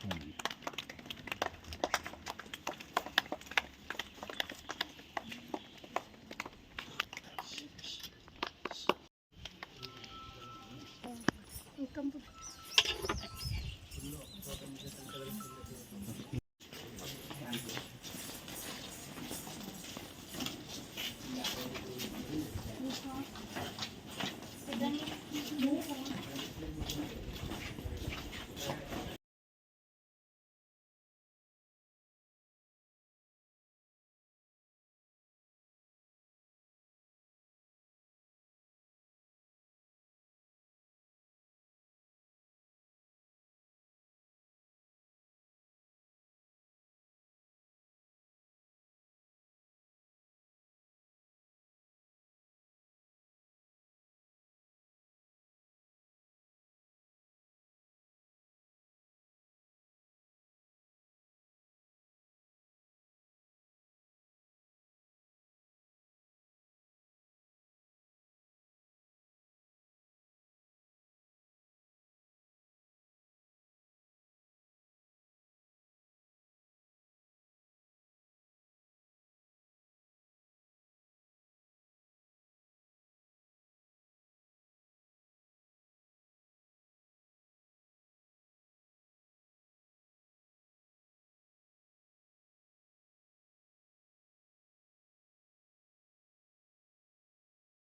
ಆ,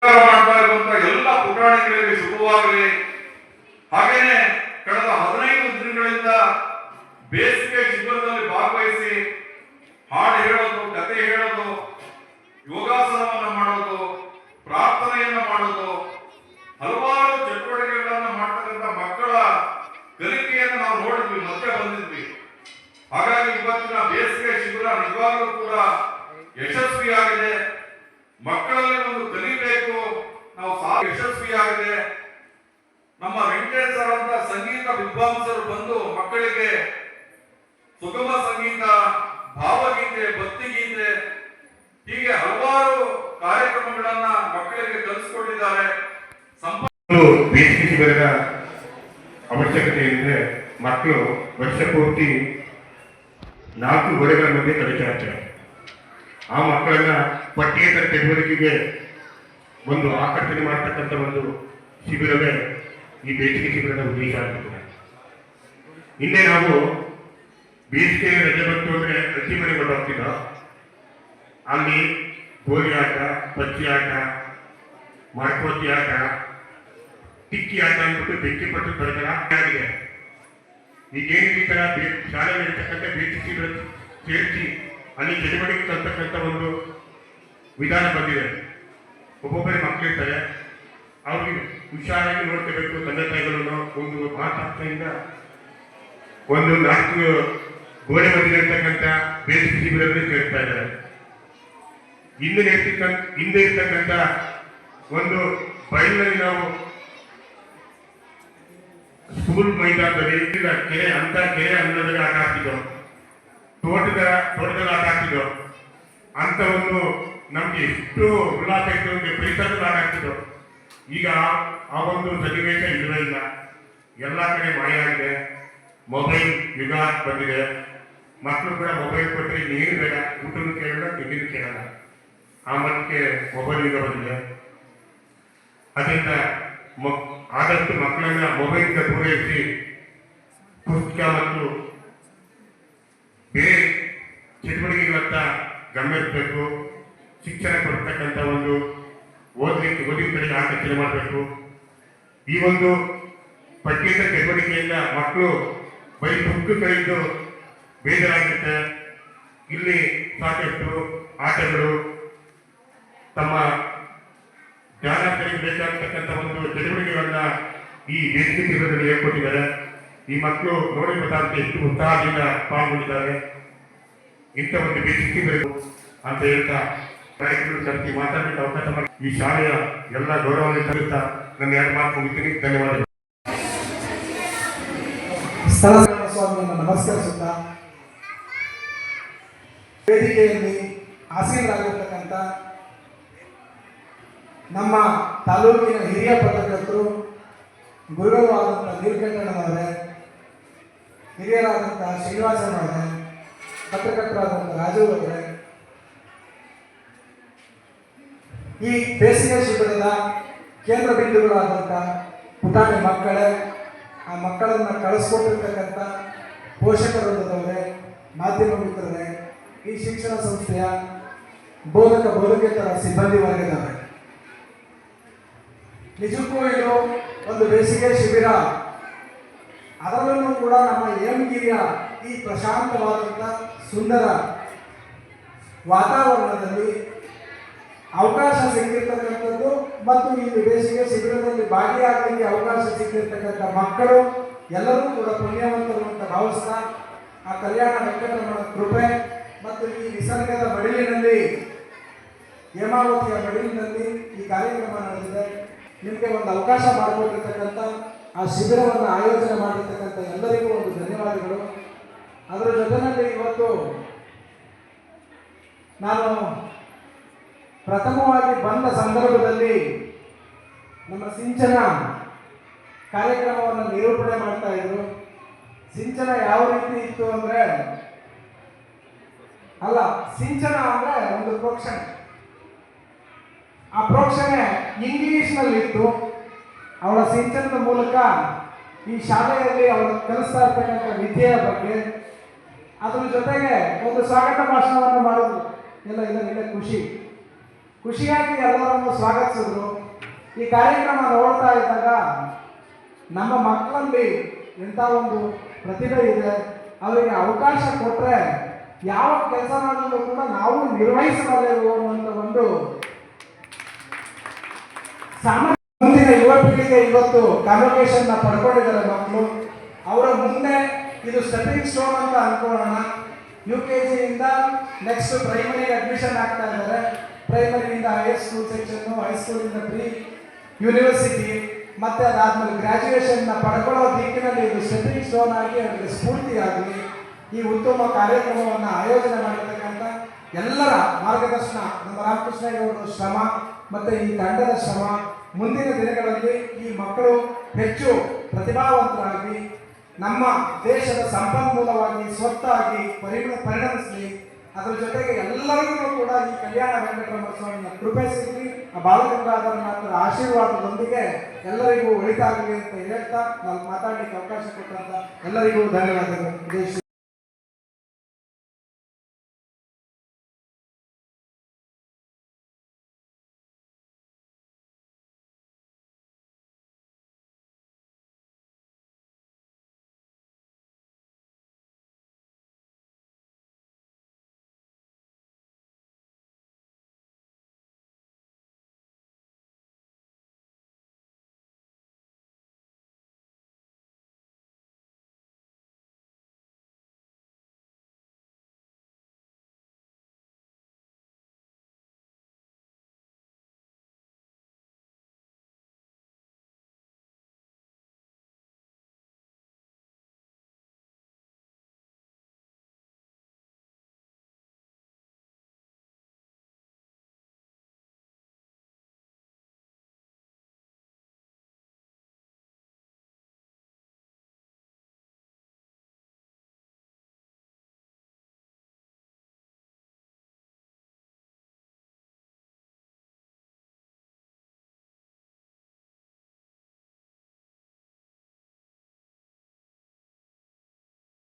ಮಾಡ್ತಾ ಇರುವಂತಹ ಎಲ್ಲ ಪುಟಾಣಿಗಳಿಗೆ ಶುಭವಾಗಲಿ ಹಾಗೇನೆ ಕಳೆದ ಹದಿನೈದು ದಿನಗಳಿಂದ ಬೇಸಿಗೆ ಶಿಬಿರದಲ್ಲಿ ಭಾಗವಹಿಸಿ ಹಾಡು ಹೇಳೋದು, ಕತೆ ಹೇಳೋದು, ಯೋಗಾಸನವನ್ನ ಮಾಡೋದು, ಪ್ರಾರ್ಥನೆಯನ್ನ ಮಾಡೋದು, ಹಲವಾರು ಚಟುವಟಿಕೆಗಳನ್ನು ಮಾಡ್ತಕ್ಕಂಥ ಮಕ್ಕಳ ಕಲಿಕೆಯನ್ನು ನಾವು ನೋಡಿದ್ವಿ, ಮತ್ತೆ ಬಂದಿದ್ವಿ. ಹಾಗಾಗಿ ಇವತ್ತಿನ ಬೇಸಿಗೆ ಶಿಬಿರ ನಿಜವಾಗ್ಲೂ ಕೂಡ ಯಶಸ್ವಿಯಾಗಿದೆ. ಮಕ್ಕಳಲ್ಲಿ ಒಂದು ಸಾ ಯಶಸ್ವಿಯಾಗಿದೆ. ನಮ್ಮ ವೆಂಕಟೇಶ್ ಅಂತ ಸಂಗೀತ ವಿದ್ವಾಂಸರು ಬಂದು ಮಕ್ಕಳಿಗೆ ಸುಗಮ ಸಂಗೀತ, ಭಾವಗೀತೆ, ಭಕ್ತಿಗೀತೆ, ಹೀಗೆ ಹಲವಾರು ಕಾರ್ಯಕ್ರಮಗಳನ್ನ ಮಕ್ಕಳಿಗೆ ಕಲಿಸಿಕೊಂಡಿದ್ದಾರೆ ಬೇಸಿಗೆ ಶಿಬಿರದ ಅವಶ್ಯಕತೆ ಅಂದರೆ ಮಕ್ಕಳು ವರ್ಷ ಪೂರ್ತಿ ನಾಲ್ಕು ಗೋಡೆಗಳ ಮಧ್ಯೆ ಕಲಿತಾ ಆ ಮಕ್ಕಳನ್ನ ಪಠ್ಯೇತರ ಚಟುವಟಿಕೆಗೆ ಒಂದು ಆಕರ್ಷಣೆ ಮಾಡತಕ್ಕಂಥ ಒಂದು ಶಿಬಿರವೇ ಈ ಬೇಸಿಗೆ ಶಿಬಿರದ ಉದ್ದೇಶ ಆಗಿರ್ತದೆ ಇನ್ನೇ ನಾವು ಬೇಸಿಗೆ ರಜೆ ಬಂತು ಅಂದರೆ ಅಜ್ಜಿ ಮನೆಗೆ ಹೋಗ್ತಿದ್ದ. ಅಲ್ಲಿ ಗೋಲಿ ಆಟ ಪಚ್ಚಿ ಆಟ, ಮಾಡ್ಕೋತಿ ಆಟ, ಟಿಕ್ಕಿ ಆಟ ಅಂದ್ಬಿಟ್ಟು ಬೆಂಕಿ ಪಟ್ಟು ಬರಗಲ ಆಗಿದೆ. ಈಗೇನು ಈ ತರ ಶಾಲೆ ನಡೀತಕ್ಕಂಥ ಬೇಸಿಗೆ ಶಿಬಿರ ಸೇರಿಸಿ ಅಲ್ಲಿ ಚಟುವಟಿಕೆ ತರ್ತಕ್ಕಂಥ ಒಂದು ವಿಧಾನ ಬಂದಿದೆ. ಒಬ್ಬೊಬ್ಬರೇ ಮಕ್ಕಳಿರ್ತಾರೆ ಅವ್ರಿಗೆ ಹುಷಾರಾಗಿ ನೋಡ್ಕೋಬೇಕು, ತಂದೆ ತಾಯಿಗಳನ್ನು ಒಂದು ಮಾತಾಡ್ತಾಯಿಂದ ಒಂದು ನಾಲ್ಕು ಗೋಡೆ ಮಧ್ಯೆ ಇರ್ತಕ್ಕಂಥ ಬೇಸಿಗೆ ಶಿಬಿರದಲ್ಲಿ ಸೇರ್ತಾ ಇದ್ದಾರೆ. ಹಿಂದೆ ಇರ್ತಕ್ಕಂಥ ಹಿಂದೆ ಇರ್ತಕ್ಕಂಥ ಒಂದು ಬಯಲಿನಲ್ಲಿ ನಾವು ಸ್ಕೂಲ್ ಮೈದಾನದಲ್ಲಿ ಕೆರೆ, ಅಂತ ಕೆರೆ ಅನ್ನೋದ್ರಲ್ಲಿ ಆಟ ಆಡ್ತಿದ್ದೋ, ತೋಟದ, ತೋಟದಲ್ಲಿ ಆಟ ಆಡ್ತಿದ್ದೋ, ಅಂತ ಒಂದು ನಮ್ಗೆ ಎಷ್ಟು ಉಲ್ಲಾಸ ಇತ್ತು ಪರಿಸರದಲ್ಲಿ ಆಟ ಈಗ ಆ ಒಂದು ಸನ್ನಿವೇಶ ಇರಲಿಲ್ಲ ಎಲ್ಲ ಕಡೆ ಮಳೆ ಆಗಿದೆ. ಮೊಬೈಲ್ ಯುಗ ಬಂದಿದೆ. ಮಕ್ಕಳು ಕೂಡ ಮೊಬೈಲ್ ಕೊಟ್ಟರೆ ನೀರು ಬೇಡ. ಊಟನ ಕೇಳಲ್ಲ, ತಿಂಡಿನ ಕೇಳಲ್ಲ. ಆ ಮಟ್ಟಿಗೆ ಮೊಬೈಲ್ ಯುಗ ಬಂದಿದೆ. ಅದರಿಂದ ಆದಷ್ಟು ಮಕ್ಕಳನ್ನ ಮೊಬೈಲ್ಗೆ ಪೂರೈಸಿ ಪುಸ್ತಕ ಮತ್ತು ಬೇರೆ ಚಟುವಟಿಕೆಗಳತ್ತ ಗಮನ ಇರಬೇಕು ಶಿಕ್ಷಣ ಕೊಡ್ತಕ್ಕಂಥ ಒಂದು ಓದಲಿಕ್ಕೆ ಓದಿನ ಕಡೆಗೆ ಆಕರ್ಷಣೆ ಮಾಡಬೇಕು. ಈ ಒಂದು ಪಠ್ಯೇತರ ಚಟುವಟಿಕೆಯಿಂದ ಮಕ್ಕಳು ಬೈ ಬುಕ್ ಕಳೆದು ಬೇಜಾರಾಗುತ್ತೆ ಇಲ್ಲಿ ಸಾಕಷ್ಟು ಆಟಗಳು ತಮ್ಮ ಜ್ಞಾನಾರ್ಥರಿಗೆ ಬೇಕಾಗತಕ್ಕಂಥ ಒಂದು ಚಟುವಟಿಕೆಗಳನ್ನ ಈ ಬೇಸಿಗೆ ಶಿಬಿರದಲ್ಲಿ ಹೇಳ್ಕೊಟ್ಟಿದ್ದಾರೆ. ಈ ಮಕ್ಕಳು ನೋಡಿ ಗೊತ್ತಾಗುತ್ತೆ ಎಷ್ಟು ಉತ್ಸಾಹದಿಂದ ಪಾಲ್ಗೊಂಡಿದ್ದಾರೆ. ಇಂಥ ಒಂದು ಬೇಸಿಗೆ ಬೇಕು ಅಂತ ಹೇಳ್ತಾ ನಾಯಕರು ಕರೆಸಿ ಮಾತಾಡಲಿಕ್ಕೆ ಅವಕಾಶ ಮಾಡಿ ಈ ಶಾಲೆಯ ಎಲ್ಲ ಗೌರವವನ್ನು ತರುತ್ತಾ ನನ್ನ ಎರಡು ಮಾತು ಮುಗಿತೀನಿ. ಧನ್ಯವಾದಗಳು. ನಮಸ್ಕರಿಸುತ್ತಾ, ವೇದಿಕೆಯಲ್ಲಿ ಆಸೀನರಾಗಿರ್ತಕ್ಕಂಥ ನಮ್ಮ ತಾಲೂಕಿನ ಹಿರಿಯ ಪತ್ರಕರ್ತರು, ಗುರುಗಳು ಆದಂಥ ನೀಲಕಂಠಣ್ಣನವರೇ ಹಿರಿಯರಾದಂಥ ಶ್ರೀನಿವಾಸನವರೇ ಪತ್ರಕರ್ತರಾದಂಥ ರಾಜು ಅವರೇ ಈ ಬೇಸಿಗೆ ಶಿಬಿರದ ಕೇಂದ್ರ ಬಿಂದುಗಳಾದಂಥ ಪುಟಾಣಿ ಮಕ್ಕಳೇ, ಆ ಮಕ್ಕಳನ್ನು ಕಳಿಸ್ಕೊಟ್ಟಿರ್ತಕ್ಕಂಥ ಪೋಷಕರೊಂದದವರೇ ಮಾಧ್ಯಮ ಮಿತ್ರರೇ, ಈ ಶಿಕ್ಷಣ ಸಂಸ್ಥೆಯ ಬೋಧಕ ಬೋಧಕೇತರ ಸಿಬ್ಬಂದಿ ವರ್ಗದವರೇ. ನಿಜಕ್ಕೂ ಇದು ಒಂದು ಬೇಸಿಗೆ ಶಿಬಿರ. ಅದರಲ್ಲೂ ಕೂಡ ನಮ್ಮ ಹೇಮಗಿರಿಯ ಈ ಪ್ರಶಾಂತವಾದಂಥ ಸುಂದರ ವಾತಾವರಣದಲ್ಲಿ ಅವಕಾಶ ಸಿಕ್ಕಿರ್ತಕ್ಕಂಥದ್ದು ಮತ್ತು ಈ ಬೇಸಿಗೆ ಶಿಬಿರದಲ್ಲಿ ಭಾಗಿಯಾಗಲಿಕ್ಕೆ ಅವಕಾಶ ಸಿಕ್ಕಿರ್ತಕ್ಕಂಥ ಮಕ್ಕಳು ಎಲ್ಲರೂ ಕೂಡ ಪುಣ್ಯವಂತರು ಅಂತ ಭಾವಿಸ್ತಾ, ಆ ಕಲ್ಯಾಣ ವೆಂಕಟರಮಣ ಕೃಪೆ ಮತ್ತು ಈ ನಿಸರ್ಗದ ಮಡಿಲಿನಲ್ಲಿ, ಹೇಮಾವತಿಯ ಮಡಿಲಿನಲ್ಲಿ ಈ ಕಾರ್ಯಕ್ರಮ ನಡೆದಿದೆ. ನಿಮಗೆ ಒಂದು ಅವಕಾಶ ಮಾಡಿಕೊಟ್ಟಿರ್ತಕ್ಕಂಥ, ಆ ಶಿಬಿರವನ್ನು ಆಯೋಜನೆ ಮಾಡಿರ್ತಕ್ಕಂಥ ಎಲ್ಲರಿಗೂ ಒಂದು ಧನ್ಯವಾದಗಳು. ಅದರ ಜೊತೆಯಲ್ಲಿ ಇವತ್ತು ನಾನು ಪ್ರಥಮವಾಗಿ ಬಂದ ಸಂದರ್ಭದಲ್ಲಿ ನಮ್ಮ ಸಿಂಚನ ಕಾರ್ಯಕ್ರಮವನ್ನು ನಿರೂಪಣೆ ಮಾಡ್ತಾ ಇದ್ರು. ಸಿಂಚನ ಯಾವ ರೀತಿ ಇತ್ತು ಅಂದ್ರೆ, ಅಲ್ಲ, ಸಿಂಚನ ಅಂದ್ರೆ ಒಂದು ಪ್ರೋಕ್ಷಣೆ. ಆ ಪ್ರೋಕ್ಷಣೆ ಇಂಗ್ಲಿಷ್ನಲ್ಲಿ ಇತ್ತು. ಅವಳ ಸಿಂಚನದ ಮೂಲಕ ಈ ಶಾಲೆಯಲ್ಲಿ ಅವರು ಕಲಿಸ್ತಾ ಇರ್ತಕ್ಕಂಥ ವಿದ್ಯೆಯ ಬಗ್ಗೆ, ಅದ್ರ ಜೊತೆಗೆ ಒಂದು ಸ್ವಾಗತ ಭಾಷಣವನ್ನು ಮಾಡಿದ್ರು. ಎಲ್ಲ ಇದರಿಂದ ಖುಷಿ. ಖುಷಿಯಾಗಿ ಎಲ್ಲರನ್ನು ಸ್ವಾಗತಿಸಿದ್ರು. ಈ ಕಾರ್ಯಕ್ರಮ ನೋಡ್ತಾ ಇದ್ದಾಗ ನಮ್ಮ ಮಕ್ಕಳಲ್ಲಿ ಎಂಥ ಒಂದು ಪ್ರತಿಭೆ ಇದೆ, ಅವರಿಗೆ ಅವಕಾಶ ಕೊಟ್ಟರೆ ಯಾವ ಕೆಲಸ ಮಾಡಲು ಕೂಡ ನಾವು ನಿರ್ವಹಿಸಬಲ್ಲೆವು ಅನ್ನುವಂಥ ಒಂದು ಸಾಮಾನ್ಯ ಮುಂದಿನ ಯುವ ಪೀಳಿಗೆ ಇವತ್ತು ಕಾನ್ವೊಕೇಶನ್ನ ಪಡ್ಕೊಂಡಿದ್ದಾರೆ ಮಕ್ಕಳು. ಅವರ ಮುಂದೆ ಇದು ಸ್ಟೆಪಿಂಗ್ ಸ್ಟೋನ್ ಅಂತ ಅನ್ಕೊಳ್ಳೋಣ. ಯು ಕೆ ಜಿಯಿಂದ ನೆಕ್ಸ್ಟ್ ಪ್ರೈಮರಿಗೆ ಅಡ್ಮಿಷನ್ ಆಗ್ತಾ ಇದ್ದಾರೆ. ಪ್ರೈಮರಿಯಿಂದ ಹೈ ಸ್ಕೂಲ್ ಸೆಕ್ಷನ್ ಹೈಸ್ಕೂಲಿಂದ ಪ್ರಿ ಯೂನಿವರ್ಸಿಟಿ ಮತ್ತೆ ಅದಾದ್ಮೇಲೆ ಗ್ರಾಜುಯೇಷನ್ನ ಪಡ್ಕೊಳ್ಳೋ ದಿಕ್ಕಿನಲ್ಲಿ ಇದು ಸ್ಟೆಪಿಂಗ್ ಸ್ಟೋನ್ ಆಗಿ ಅವರಿಗೆ ಸ್ಫೂರ್ತಿಯಾಗಲಿ ಈ ಉತ್ತಮ ಕಾರ್ಯಕ್ರಮವನ್ನು ಆಯೋಜನೆ ಮಾಡಿರ್ತಕ್ಕಂಥ ಎಲ್ಲರ ಮಾರ್ಗದರ್ಶನ ನಮ್ಮ ರಾಮಕೃಷ್ಣ ಗೌಡರ ಶ್ರಮ, ಮತ್ತೆ ಈ ತಂಡದ ಶ್ರಮ, ಮುಂದಿನ ದಿನಗಳಲ್ಲಿ ಈ ಮಕ್ಕಳು ಹೆಚ್ಚು ಪ್ರತಿಭಾವಂತರಾಗಿ ನಮ್ಮ ದೇಶದ ಸಂಪನ್ಮೂಲವಾಗಿ ಸ್ವತ್ತಾಗಿ ಪರಿಣ, ಪರಿಣಮಿಸಲಿ ಅದರ ಜೊತೆಗೆ ಎಲ್ಲರಿಗೂ ಕೂಡ ಈ ಕಲ್ಯಾಣ ವೆಂಕಟರಮಣ ಸ್ವಾಮಿಯ ಕೃಪೆ ಸಿಗಲಿ ಬಾಲಗಂಗಾಧರನಾಥರ ಆಶೀರ್ವಾದದೊಂದಿಗೆ ಎಲ್ಲರಿಗೂ ಒಳಿತಾಗಲಿ ಅಂತ ಹೇಳ್ತಾ ನಾವು ಮಾತಾಡಲಿಕ್ಕೆ ಅವಕಾಶ ಕೊಟ್ಟಂತ ಎಲ್ಲರಿಗೂ ಧನ್ಯವಾದಗಳು.